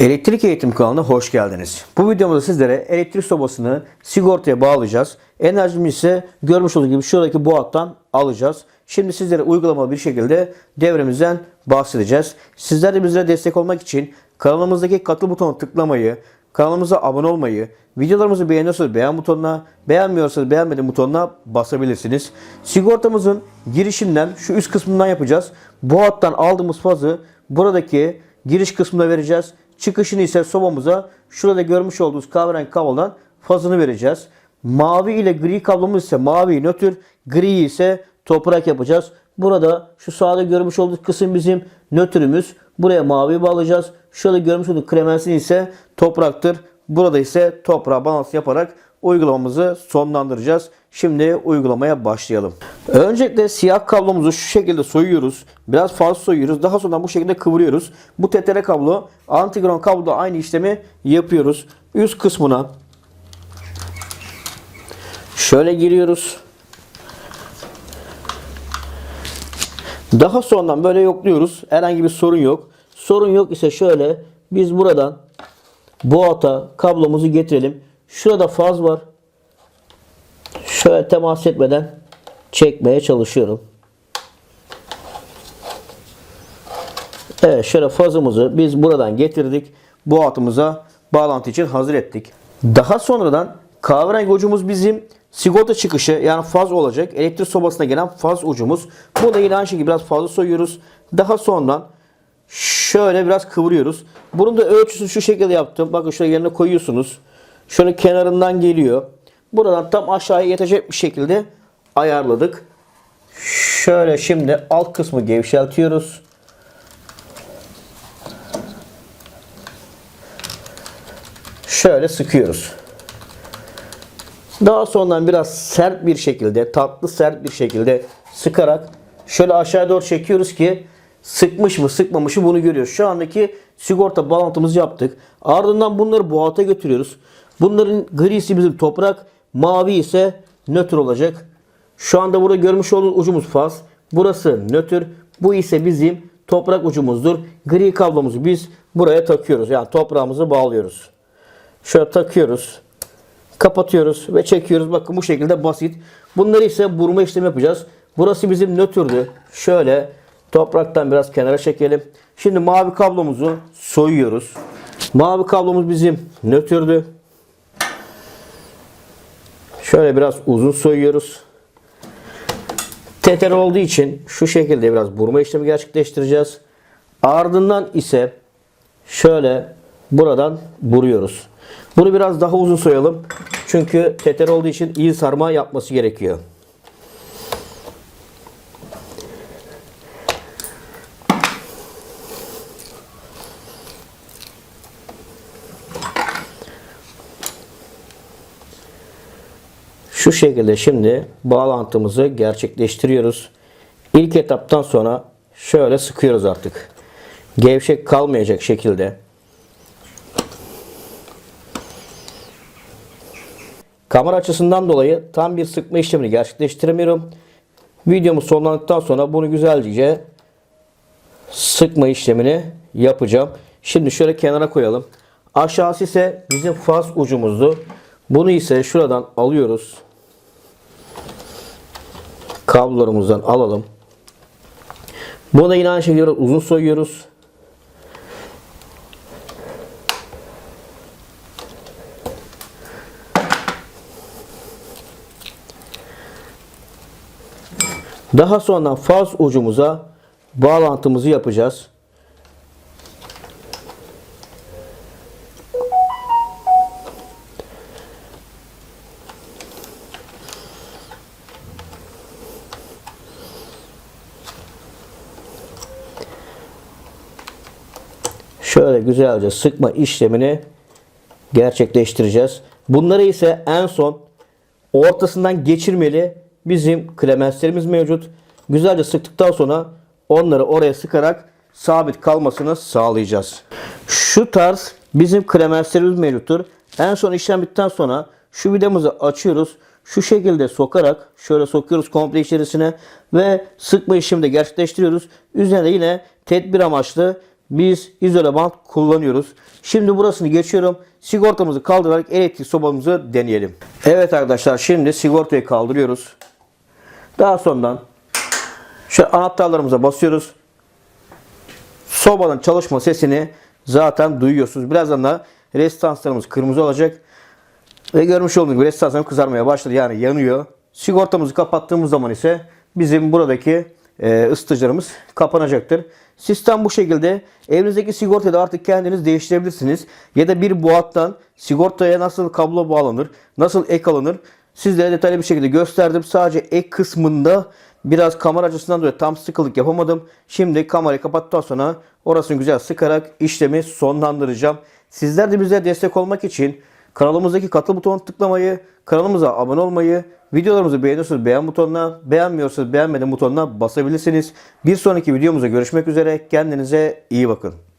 Elektrik Eğitim kanalına hoş geldiniz. Bu videomuzda sizlere elektrik sobasını sigortaya bağlayacağız. Enerjimizi ise görmüş olduğunuz gibi şuradaki bu hattan alacağız. Şimdi sizlere uygulamalı bir şekilde devremizden bahsedeceğiz. Sizler de bizlere destek olmak için kanalımızdaki katıl butonuna tıklamayı, kanalımıza abone olmayı, videolarımızı beğeniyorsanız beğen butonuna, beğenmiyorsanız beğenmedim butonuna basabilirsiniz. Sigortamızın girişinden şu üst kısmından yapacağız. Bu hattan aldığımız fazı buradaki giriş kısmına vereceğiz. Çıkışını ise sobamıza şurada görmüş olduğunuz kahverengi kablodan fazını vereceğiz. Mavi ile gri kablomuz ise mavi nötr, gri ise toprak yapacağız. Burada şu sağda görmüş olduğunuz kısım bizim nötrümüz. Buraya mavi bağlayacağız. Şurada görmüş olduğunuz kremensin ise topraktır. Burada ise toprağa balans yaparak uygulamamızı sonlandıracağız. Şimdi uygulamaya başlayalım. Öncelikle siyah kablomuzu şu şekilde soyuyoruz. Biraz fazla soyuyoruz. Daha sonra bu şekilde kıvırıyoruz. Bu tetere kablo antigron kabloda aynı işlemi yapıyoruz. Üst kısmına şöyle giriyoruz. Daha sonradan böyle yokluyoruz. Herhangi bir sorun yok. Sorun yok ise şöyle biz buradan bu ata kablomuzu getirelim. Şurada faz var. Şöyle temas etmeden çekmeye çalışıyorum. Evet şöyle fazımızı biz buradan getirdik. Bu hatımıza bağlantı için hazır ettik. Daha sonradan kahverengi ucumuz bizim sigorta çıkışı yani faz olacak. Elektrik sobasına gelen faz ucumuz. Bunu da yine aynı şekilde biraz fazla soyuyoruz. Daha sonradan şöyle biraz kıvırıyoruz. Bunun da ölçüsünü şu şekilde yaptım. Bakın şöyle yerine koyuyorsunuz. Şöyle kenarından geliyor. Buradan tam aşağıya yetecek bir şekilde ayarladık. Şöyle şimdi alt kısmı gevşeltiyoruz. Şöyle sıkıyoruz. Daha sonradan biraz sert bir şekilde, tatlı sert bir şekilde sıkarak şöyle aşağı doğru çekiyoruz ki sıkmış mı sıkmamış mı bunu görüyoruz. Şu andaki sigorta bağlantımızı yaptık. Ardından bunları buhata götürüyoruz. Bunların grisi bizim toprak, mavi ise nötr olacak. Şu anda burada görmüş olduğunuz ucumuz faz. Burası nötr. Bu ise bizim toprak ucumuzdur. Gri kablomuzu biz buraya takıyoruz. Yani toprağımızı bağlıyoruz. Şöyle takıyoruz. Kapatıyoruz ve çekiyoruz. Bakın bu şekilde basit. Bunları ise burma işlemi yapacağız. Burası bizim nötrdü. Şöyle topraktan biraz kenara çekelim. Şimdi mavi kablomuzu soyuyoruz. Mavi kablomuz bizim nötrdü. Şöyle biraz uzun soyuyoruz. Teter olduğu için şu şekilde biraz burma işlemi gerçekleştireceğiz. Ardından ise şöyle buradan buruyoruz. Bunu biraz daha uzun soyalım. Çünkü teter olduğu için iyi sarma yapması gerekiyor. Şu şekilde şimdi bağlantımızı gerçekleştiriyoruz. İlk etaptan sonra şöyle sıkıyoruz artık. Gevşek kalmayacak şekilde. Kamera açısından dolayı tam bir sıkma işlemini gerçekleştiremiyorum. Videomuz sonlandıktan sonra bunu güzelce sıkma işlemini yapacağım. Şimdi şöyle kenara koyalım. Aşağısı ise bizim faz ucumuzdu. Bunu ise şuradan alıyoruz. Kablolarımızdan alalım. Bunu da yine aynı şekilde uzun soyuyoruz. Daha sonra faz ucumuza bağlantımızı yapacağız. Şöyle güzelce sıkma işlemini gerçekleştireceğiz. Bunları ise en son ortasından geçirmeli bizim klemenslerimiz mevcut. Güzelce sıktıktan sonra onları oraya sıkarak sabit kalmasını sağlayacağız. Şu tarz bizim klemenslerimiz mevcuttur. En son işlem bittikten sonra şu vidamızı açıyoruz. Şu şekilde sokarak şöyle sokuyoruz komple içerisine ve sıkma işlemi de gerçekleştiriyoruz. Üzerine yine tedbir amaçlı biz izole bant kullanıyoruz. Şimdi burasını geçiyorum. Sigortamızı kaldırarak elektrik sobamızı deneyelim. Evet arkadaşlar şimdi sigortayı kaldırıyoruz. Daha sonradan şu anahtarlarımıza basıyoruz. Sobanın çalışma sesini zaten duyuyorsunuz. Birazdan da restanslarımız kırmızı olacak. Ve görmüş olduğunuz gibi restanslarım kızarmaya başladı. Yani yanıyor. Sigortamızı kapattığımız zaman ise bizim buradaki e, ısıtıcılarımız kapanacaktır. Sistem bu şekilde. Evinizdeki sigortayı da artık kendiniz değiştirebilirsiniz. Ya da bir boğattan sigortaya nasıl kablo bağlanır, nasıl ek alınır sizlere detaylı bir şekilde gösterdim. Sadece ek kısmında biraz kamera açısından dolayı tam sıkılık yapamadım. Şimdi kamerayı kapattıktan sonra orasını güzel sıkarak işlemi sonlandıracağım. Sizler de bize destek olmak için kanalımızdaki katıl butonuna tıklamayı, kanalımıza abone olmayı, videolarımızı beğeniyorsanız beğen butonuna, beğenmiyorsanız beğenmedim butonuna basabilirsiniz. Bir sonraki videomuzda görüşmek üzere. Kendinize iyi bakın.